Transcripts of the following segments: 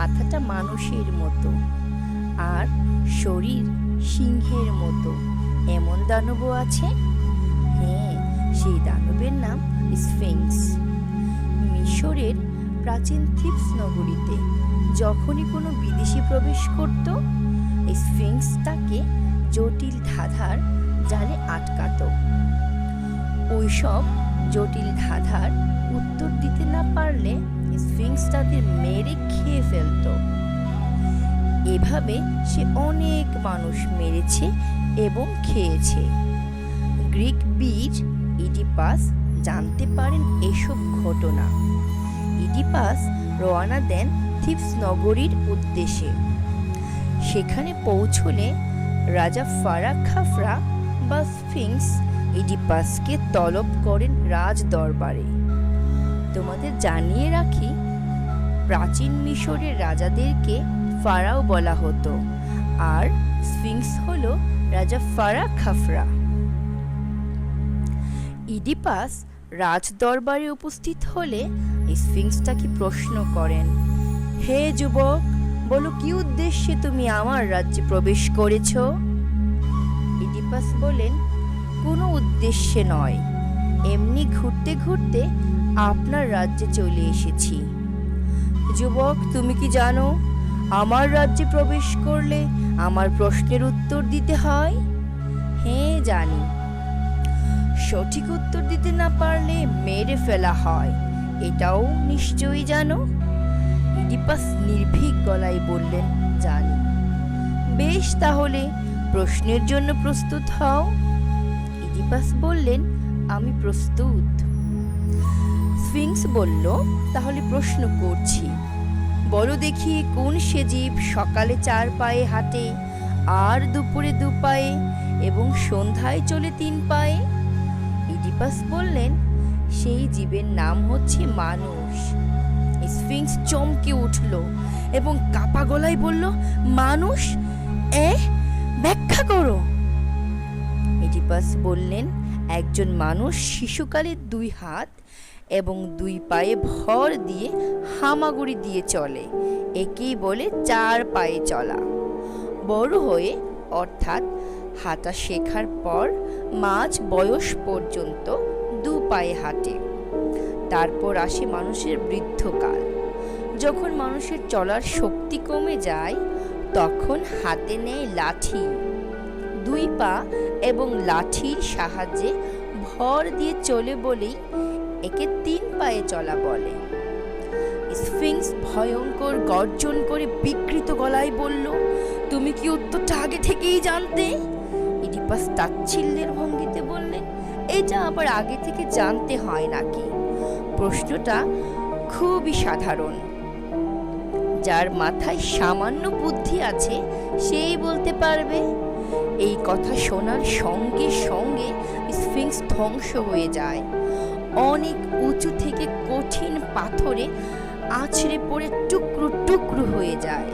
মাথাটা মানুষের মতো আর শরীর সিংহের মতো। এমন দানবও আছে? হ্যাঁ সেই দানবের নাম স্ফিংস। মিশরের প্রাচীন থিপস নগরীতে যখনই কোনো বিদেশি প্রবেশ করত, স্ফিংস তাকে জটিল ধাঁধার জালে আটকাতো। ওইসব জটিল ধাঁধার উত্তর দিতে না পারলে স্ফিংস তাদের মেরে খেয়ে ফেলতো। এভাবে সে অনেক মানুষ মেরেছে এবং খেয়েছে। গ্রিক বীজ, ইডিপাস জানতে পারেন এসব ঘটনা। ইডিপাস রওনা দেন থিপস নগরীর উদ্দেশ্যে। সেখানে পৌঁছলে রাজা ফারা খাফরা বা স্ফিংস ইডিপাসকে তলব করেন রাজ দরবারে তোমাদের জানিয়ে রাখি, প্রাচীন মিশরের রাজাদেরকে ফারাও বলা হতো, আর স্ফিংস হল রাজা ফারা খাফরা। ইডিপাস রাজ দরবারে উপস্থিত হলে স্ফিংস তাকে প্রশ্ন করেন, হে যুবক, বলো কি উদ্দেশ্যে তুমি আমার রাজ্যে প্রবেশ করেছ? ইডিপাস বলেন, কোনো উদ্দেশ্যে নয়, এমনি ঘুরতে ঘুরতে আপনার রাজ্যে চলে এসেছি। যুবক, তুমি কি জানো, আমার রাজ্যে প্রবেশ করলে আমার প্রশ্নের উত্তর দিতে হয়? হ্যাঁ জানি। সঠিক উত্তর দিতে না পারলে মেরে ফেলা হয়, এটাও নিশ্চয়ই জানো? ইডিপাস নির্ভীক গলায় বললেন, জানি। বেশ, তাহলে প্রশ্নের জন্য প্রস্তুত হও। ইডিপাস বললেন, আমি প্রস্তুত। স্ফিংস বলল, তাহলে প্রশ্ন করছি। বলো দেখি কোন সে জীব সকালে চার পায়ে হাঁটে, আর দুপুরে দু পায়ে, এবং সন্ধ্যায় চলে তিন পায়ে? ইডিপাস বললেন, সেই জীবের নাম হচ্ছে মানুষ। স্ফিংস চমকে উঠল এবং কাপা গলায় বলল, মানুষ? এ ব্যাখ্যা করো। ইডিপাস বললেন, একজন মানুষ শিশুকালে দুই হাত এবং দুই পায়ে ভর দিয়ে হামাগুড়ি দিয়ে চলে। একেই বলে চার পায়ে চলা। বড় হয়ে, অর্থাৎ হাঁটা শেখার পর মাঝ বয়স পর্যন্ত দু পায়ে হাঁটে। তারপর আসে মানুষের বৃদ্ধকাল যখন মানুষের চলার শক্তি কমে যায়, তখন হাতে নেয় লাঠি। দুই পা এবং লাঠির সাহায্যে ভর দিয়ে চলে বলেই একে তিন পায়ে চলা বলে। স্ফিংস ভয়ঙ্কর গর্জন করে বিকৃত গলায় বলল, তুমি কি উত্তরটা আগে থেকেই জানতে? ইডিপাস তাচ্ছিল্যের ভঙ্গিতে বললেন, এটা আবার আগে থেকে জানতে হয় নাকি? প্রশ্নটা খুবই সাধারণ। যার মাথায় সামান্য বুদ্ধি আছে, সেই বলতে পারবে, এই কথা শোনার সঙ্গে সঙ্গে স্ফিংস ধ্বংস হয়ে যায়। অনেক উঁচু থেকে কঠিন পাথরে আছড়ে পড়ে টুকরো টুকরো হয়ে যায়।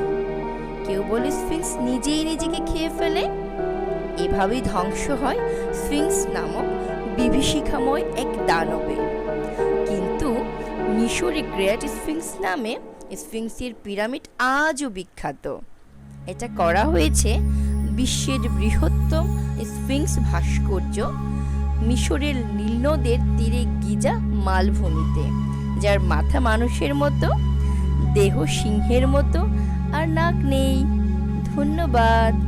কেউ বলে স্ফিংস নিজেই নিজেকে খেয়ে ফেলে। এভাবেই ধ্বংস হয় স্ফিংস নামক বিভীষিকাময় এক দানবে। কিন্তু মিশরে গ্রেট স্ফিংস নামে স্ফিংসের পিরামিড আজও বিখ্যাত। এটা করা হয়েছে বিশ্বের বৃহত্তম স্ফিংস ভাস্কর্য মিশরের নীলনদের তীরে গিজা মালভূমিতে, যার মাথা মানুষের মতো, দেহ সিংহের মতো, আর নাক নেই। ধন্যবাদ।